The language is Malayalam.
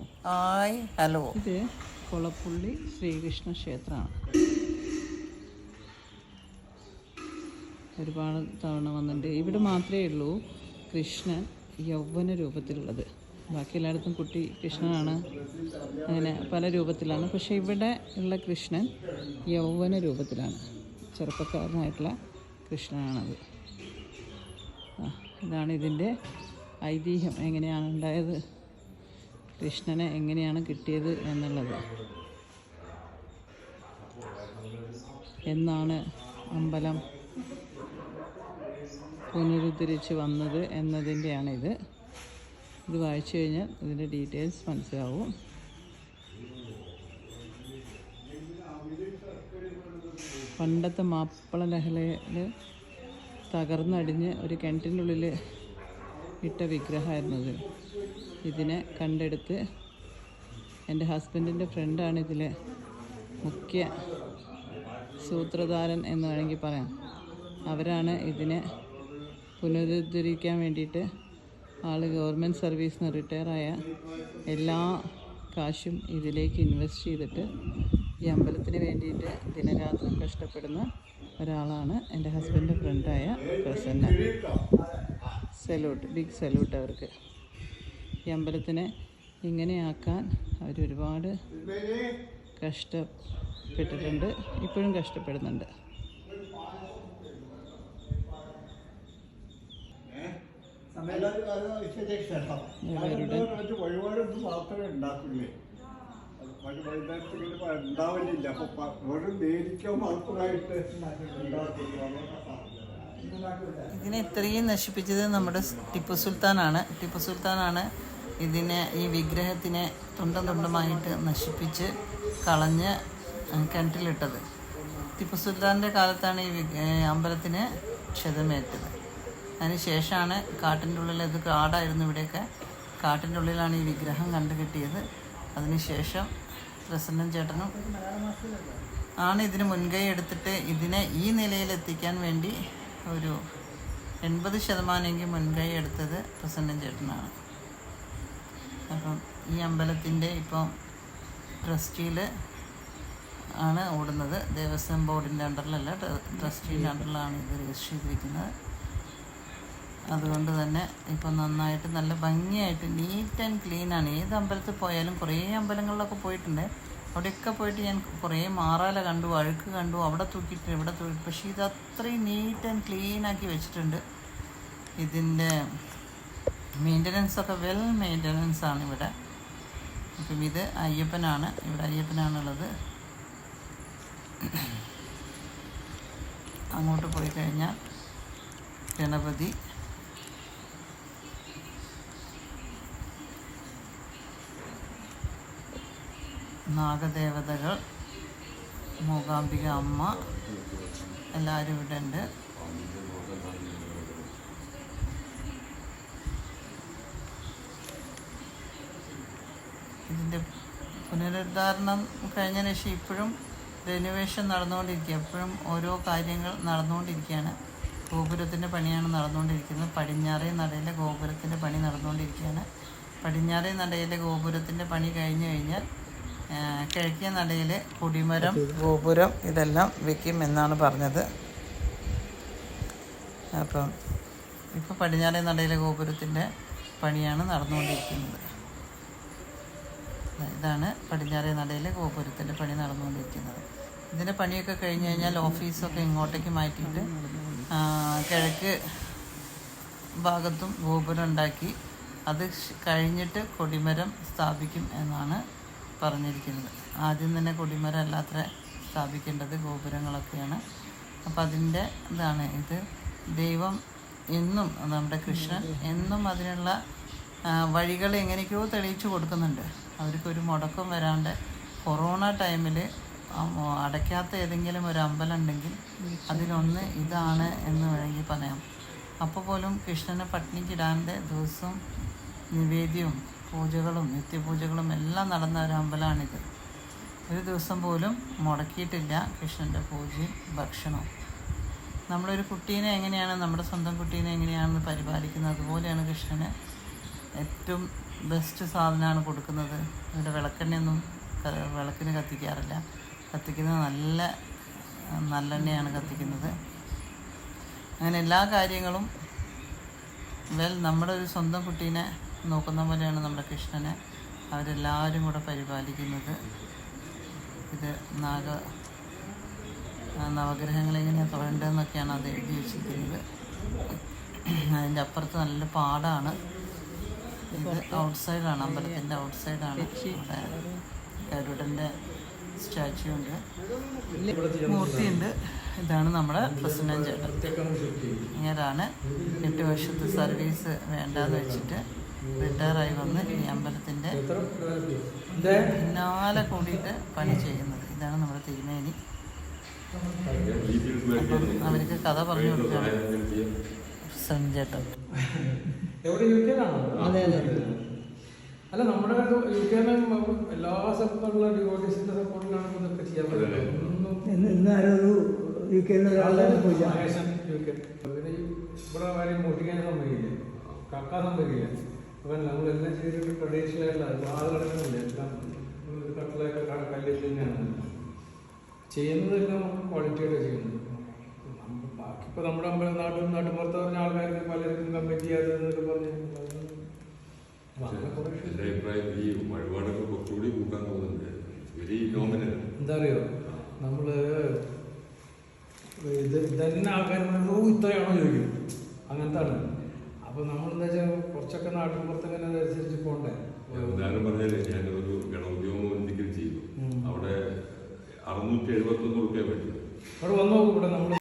Hi hello. ഇത് കൊളപ്പുള്ളി ശ്രീകൃഷ്ണ ക്ഷേത്രമാണ്. ഒരുപാട് തവണ വന്നിട്ടുണ്ട്. ഇവിടെ മാത്രമേ ഉള്ളൂ കൃഷ്ണൻ യൗവന രൂപത്തിലുള്ളത്. ബാക്കി എല്ലായിടത്തും കുട്ടി കൃഷ്ണനാണ്. അങ്ങനെ പല രൂപത്തിലാണ്. പക്ഷേ ഇവിടെ ഉള്ള കൃഷ്ണൻ യൗവന രൂപത്തിലാണ്. ചെറുപ്പക്കാരനായിട്ടുള്ള കൃഷ്ണനാണത്. ഇതാണ് ഇതിന്റെ ഐതിഹ്യം. എങ്ങനെയാണ് ഉണ്ടായത്? കൃഷ്ണനെ എങ്ങനെയാണ് കിട്ടിയത് എന്നുള്ളത്. എന്നാണ് അമ്പലം പുനരുദ്ധരിച്ച് വന്നത് എന്നതിന്റെയാണ് ഇത് വായിച്ചു കഴിഞ്ഞാൽ ഇതിന്റെ ഡീറ്റെയിൽസ് മനസ്സിലാവും. പണ്ടത്തെ മാപ്പിള ലഹളയിൽ തകർന്നടിഞ്ഞ് ഒരു കിണറ്റിന്റെ ഉള്ളിൽ ഇട്ട വിഗ്രഹമായിരുന്നു ഇത് ഇതിനെ കണ്ടെടുത്ത് എന്റെ ഹസ്ബൻഡിന്റെ ഫ്രണ്ടാണ് ഇതിലെ മുഖ്യ സൂത്രധാരൻ എന്ന് വേണമെങ്കിൽ പറയാം. അവരാണ് ഇതിനെ പുനരുദ്ധരിക്കാൻ വേണ്ടിയിട്ട് ആൾ ഗവൺമെന്റ് സർവീസിൽ നിന്ന് റിട്ടയറായ എല്ലാ കാശും ഇതിലേക്ക് ഇൻവെസ്റ്റ് ചെയ്തിട്ട് ഈ അമ്പലത്തിന് വേണ്ടിയിട്ട് ദിനരാത്രം കഷ്ടപ്പെടുന്ന ഒരാളാണ് എന്റെ ഹസ്ബൻഡിന്റെ ഫ്രണ്ടായ പ്രസന്ന. സല്യൂട്ട് ബിഗ് സല്യൂട്ട് അവർക്ക്. ഈ അമ്പലത്തിനെ ഇങ്ങനെയാക്കാൻ അവരൊരുപാട് കഷ്ടപ്പെട്ടിട്ടുണ്ട്. ഇപ്പോഴും കഷ്ടപ്പെടുന്നുണ്ട്. വഴിപാടൊന്നും മാത്രമേ ഉണ്ടാവില്ല അപ്പൊ നേരിക്കോ മാത്രമായിട്ട് ഇതിനെ ഇത്രയും നശിപ്പിച്ചത് നമ്മുടെ ടിപ്പു സുൽത്താനാണ്. ടിപ്പു സുൽത്താനാണ് ഇതിനെ ഈ വിഗ്രഹത്തിനെ തുണ്ടം തുണ്ടമായിട്ട് നശിപ്പിച്ച് കളഞ്ഞ് കിണറ്റിലിട്ടത്. ടിപ്പു സുൽത്താന്റെ കാലത്താണ് ഈ അമ്പലത്തിന് ക്ഷതമേറ്റത്. അതിന് ശേഷമാണ് കാട്ടിന്റെ ഉള്ളിൽ ഇത് കാടായിരുന്നു ഇവിടെയൊക്കെ. കാട്ടിന്റെ ഉള്ളിലാണ് ഈ വിഗ്രഹം കണ്ടു കിട്ടിയത് അതിനുശേഷം പ്രസന്നൻ ചേട്ടനും ആണ് ഇതിന് മുൻകൈ എടുത്തിട്ട് ഇതിനെ ഈ നിലയിലെത്തിക്കാൻ വേണ്ടി ഒരു എൺപത് ശതമാനമെങ്കിൽ മുൻകൈ എടുത്തത് പ്രസന്നൻ ചേട്ടനാണ്. അപ്പം ഈ അമ്പലത്തിന്റെ ഇപ്പം ട്രസ്റ്റിയിൽ ആണ് ഓടുന്നത്. ദേവസ്വം ബോർഡിന്റെ അണ്ടറിലല്ല ട്രസ്റ്റിന്റെ അണ്ടറിലാണ് ഇത് രജിസ്റ്റർ ചെയ്തിരിക്കുന്നത്. അതുകൊണ്ട് തന്നെ ഇപ്പം നന്നായിട്ട് നല്ല ഭംഗിയായിട്ട് നീറ്റ് ആൻഡ് ക്ലീൻ ആണ്. ഏത് അമ്പലത്തിൽ പോയാലും കുറേ അമ്പലങ്ങളിലൊക്കെ പോയിട്ടുണ്ട്. അവിടെയൊക്കെ പോയിട്ട് ഞാൻ കുറേ മാറാല കണ്ടു അഴുക്ക് കണ്ടു അവിടെ തൂക്കിയിട്ട് ഇവിടെ തൂക്കി. പക്ഷേ ഇത് അത്രയും നീറ്റ് ആൻഡ് ക്ലീനാക്കി വെച്ചിട്ടുണ്ട്. ഇതിന്റെ മെയിന്റനൻസ് ഒക്കെ വെൽ മെയിന്റനൻസ് ആണ് ഇവിടെ. അപ്പം ഇത് അയ്യപ്പനാണ്. ഇവിടെ അയ്യപ്പനാണുള്ളത്. അങ്ങോട്ട് പോയി കഴിഞ്ഞാൽ ഗണപതി. നാഗദേവതകൾ മൂകാംബിക അമ്മ എല്ലാവരും ഇവിടെ ഉണ്ട്. ഇതിന്റെ പുനരുദ്ധാരണം കഴിഞ്ഞതിന് ശേഷം ഇപ്പോഴും റെനുവേഷൻ നടന്നുകൊണ്ടിരിക്കുക. എപ്പോഴും ഓരോ കാര്യങ്ങൾ നടന്നുകൊണ്ടിരിക്കുകയാണ്. ഗോപുരത്തിന്റെ പണിയാണ് നടന്നുകൊണ്ടിരിക്കുന്നത്. പടിഞ്ഞാറേ നടയിലെ ഗോപുരത്തിന്റെ പണി നടന്നുകൊണ്ടിരിക്കുകയാണ്. പടിഞ്ഞാറേ നടയിലെ ഗോപുരത്തിന്റെ പണി കഴിഞ്ഞു കഴിഞ്ഞാൽ കിഴക്കേ നടയിലെ കൊടിമരം ഗോപുരം ഇതെല്ലാം വെക്കും എന്നാണ് പറഞ്ഞത്. അപ്പം ഇപ്പോൾ പടിഞ്ഞാറേ നടയിലെ ഗോപുരത്തിന്റെ പണിയാണ് നടന്നുകൊണ്ടിരിക്കുന്നത്. ഇതാണ് പടിഞ്ഞാറേ നടയിൽ ഗോപുരത്തിന്റെ പണി നടന്നുകൊണ്ടിരിക്കുന്നത്. ഇതിന്റെ പണിയൊക്കെ കഴിഞ്ഞ് കഴിഞ്ഞാൽ ഓഫീസൊക്കെ ഇങ്ങോട്ടേക്ക് മാറ്റിയിട്ട് കിഴക്ക് ഭാഗത്തും ഗോപുരം ഉണ്ടാക്കി അത് കഴിഞ്ഞിട്ട് കൊടിമരം സ്ഥാപിക്കും എന്നാണ് പറഞ്ഞിരിക്കുന്നത്. ആദ്യം തന്നെ കൊടിമരം അല്ലാത്ത സ്ഥാപിക്കേണ്ടത് ഗോപുരങ്ങളൊക്കെയാണ്. അപ്പം അതിന്റെ ഇതാണ് ഇത്. ദൈവം എന്നും നമ്മുടെ കൃഷ്ണൻ എന്നും അതിനുള്ള വഴികൾ എങ്ങനെയൊക്കെയോ തെളിയിച്ചു കൊടുക്കുന്നുണ്ട്. അവർക്കൊരു മുടക്കം വരാണ്ട് കൊറോണ ടൈമിൽ അടയ്ക്കാത്ത ഏതെങ്കിലും ഒരു അമ്പലം ഉണ്ടെങ്കിൽ അതിലൊന്ന് ഇതാണ് എന്ന് വേണമെങ്കിൽ പറയാം. അപ്പോൾ പോലും കൃഷ്ണനെ പട്ടിണിക്കിടാണ്ട് ദിവസവും നിവേദ്യവും പൂജകളും നിത്യപൂജകളും എല്ലാം നടന്ന ഒരു അമ്പലമാണിത് ഒരു ദിവസം പോലും മുടക്കിയിട്ടില്ല കൃഷ്ണന്റെ പൂജയും ഭക്ഷണവും. നമ്മളൊരു കുട്ടീനെ എങ്ങനെയാണ് നമ്മുടെ സ്വന്തം കുട്ടീനെ എങ്ങനെയാണെന്ന് പരിപാലിക്കുന്നത്? അതുപോലെയാണ് കൃഷ്ണനെ ഏറ്റവും ബെസ്റ്റ് സാധനമാണ് കൊടുക്കുന്നത്. അതിന്റെ വിളക്കെണ്ണയൊന്നും വിളക്കിന് കത്തിക്കാറില്ല. കത്തിക്കുന്നത് നല്ല നല്ലെണ്ണയാണ് കത്തിക്കുന്നത്. അങ്ങനെ എല്ലാ കാര്യങ്ങളും വെൽ നമ്മുടെ ഒരു സ്വന്തം കുട്ടീനെ നോക്കുന്ന പോലെയാണ് നമ്മുടെ കൃഷ്ണനെ. അവരെല്ലാവരും കൂടെ പരിപാലിക്കുന്നത്. ഇത് നാഗ നവഗ്രഹങ്ങൾ എങ്ങനെയാണ് തൊഴേണ്ടതെന്നൊക്കെയാണ് അത് എഴുതി വെച്ചിരിക്കുന്നത്. അതിന്റെ അപ്പുറത്ത് നല്ല പാടാണ്. ഇത് ഔട്ട് സൈഡാണ് അമ്പലത്തിന്റെ ഔട്ട്സൈഡാണ് ഗരുഡന്റെ സ്റ്റാച്ചു ഉണ്ട്. മൂർത്തിയുണ്ട്. ഇതാണ് നമ്മുടെ പ്രസന്നൻ ചേട്ടൻ. ഇങ്ങനെയാണ് എട്ട് വർഷത്തെ സർവീസ് വേണ്ടാന്ന് വെച്ചിട്ട് റിട്ടയറായി വന്ന് ഈ അമ്പലത്തിന്റെ പിന്നാലെ കൂടിയിട്ട് പണി ചെയ്യുന്നത്. ഇതാണ് നമ്മുടെ തിരുമേനി അവർക്ക് കഥ പറഞ്ഞു കൊടുക്കുകയാണ്. പ്രസന്നൻ ചേട്ടൻ. എവിടെ യു കെയിലാണോ അതെ അതെ അല്ല നമ്മുടെ യു കെയിലെ എല്ലാ സ്ഥലത്തുള്ള ഡിവോട്ടീസിന്റെ സപ്പോർട്ടിലാണ് ഇതൊക്കെ ചെയ്യാൻ പറ്റുന്നത്. ഇന്നാരൊരു യു കെയിൽ നിന്ന് ഒരാളുടെ പൂജ യു കെ. പിന്നെ ഇവിടെ ആരെയും മോഷ്ടിക്കാൻ സമ്മതിക്കില്ല? കക്കാൻ സമ്മതിക്കില്ല? അപ്പം നമ്മളെല്ലാം ചെയ്തിട്ട് ട്രഡീഷണലായിട്ടുള്ള വാതിലടക്കമില്ല എല്ലാം ഒരു കട്ടിലൊക്കെ കല്ലിൽ തന്നെയാണ്. ചെയ്യുന്നതെല്ലാം ക്വാളിറ്റിയായിട്ട് ചെയ്യുന്നത്. ഇപ്പോൾ നമ്മുടെ അമ്പലം നാട്ടിൽ നാട്ടുപുറത്ത് പറഞ്ഞ ആൾക്കാർക്ക് പലർക്കും കമ്പറ്റ് അത് എന്നൊക്കെ പറഞ്ഞു അങ്ങനെ എന്റെ അഭിപ്രായം ഈ വഴിപാടൊക്കെ കുറച്ചുകൂടി കൂട്ടാൻ തോന്നുന്നുണ്ട്. വെരി നോമിനൽ എന്താ അറിയോ? ഇത് തന്നെ ഓ ഇത്രയാണോ? ചോദിക്കും. അങ്ങനത്താണ്. അപ്പൊ നമ്മൾ എന്താ വെച്ചാൽ കുറച്ചൊക്കെ നാട്ടിൻ പുറത്ത് ഇങ്ങനെ അനുസരിച്ച് പോണ്ടേ? ഉദാഹരണം പറഞ്ഞാൽ ഞാൻ ഒരു ഗണോദ്യോഗം എന്തെങ്കിലും ചെയ്തു. അവിടെ അറുന്നൂറ്റി എഴുപത്തൊന്ന് റുപ്യ പറ്റും അവിടെ വന്നു ഇവിടെ നമ്മൾ